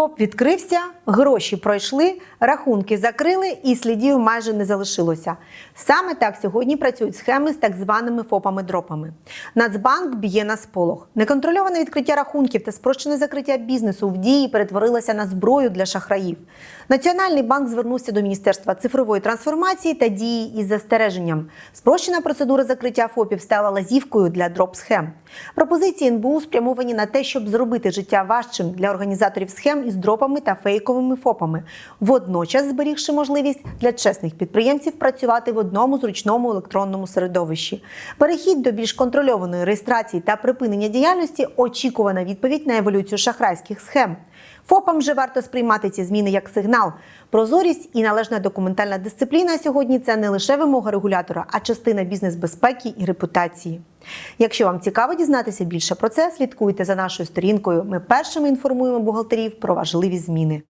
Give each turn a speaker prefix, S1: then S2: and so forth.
S1: ФОП відкрився, гроші пройшли, рахунки закрили і слідів майже не залишилося. Саме так сьогодні працюють схеми з так званими ФОПами-дропами. Нацбанк б'є на сполох. Неконтрольоване відкриття рахунків та спрощене закриття бізнесу в дії перетворилося на зброю для шахраїв. Національний банк звернувся до Міністерства цифрової трансформації та дії із застереженням. Спрощена процедура закриття ФОПів стала лазівкою для дроп-схем. Пропозиції НБУ спрямовані на те, щоб зробити життя важчим для організаторів схем із дропами та фейковими ФОПами, водночас зберігши можливість для чесних підприємців працювати в одному зручному електронному середовищі. Перехід до більш контрольованої реєстрації та припинення діяльності очікувана відповідь на еволюцію шахрайських схем. ФОПам вже варто сприймати ці зміни як сигнал. Прозорість і належна документальна дисципліна сьогодні це не лише вимога регулятора, а частина бізнес-безпеки і репутації. Якщо вам цікаво дізнатися більше про це, слідкуйте за нашою сторінкою. Ми першими інформуємо бухгалтерів про важливі зміни.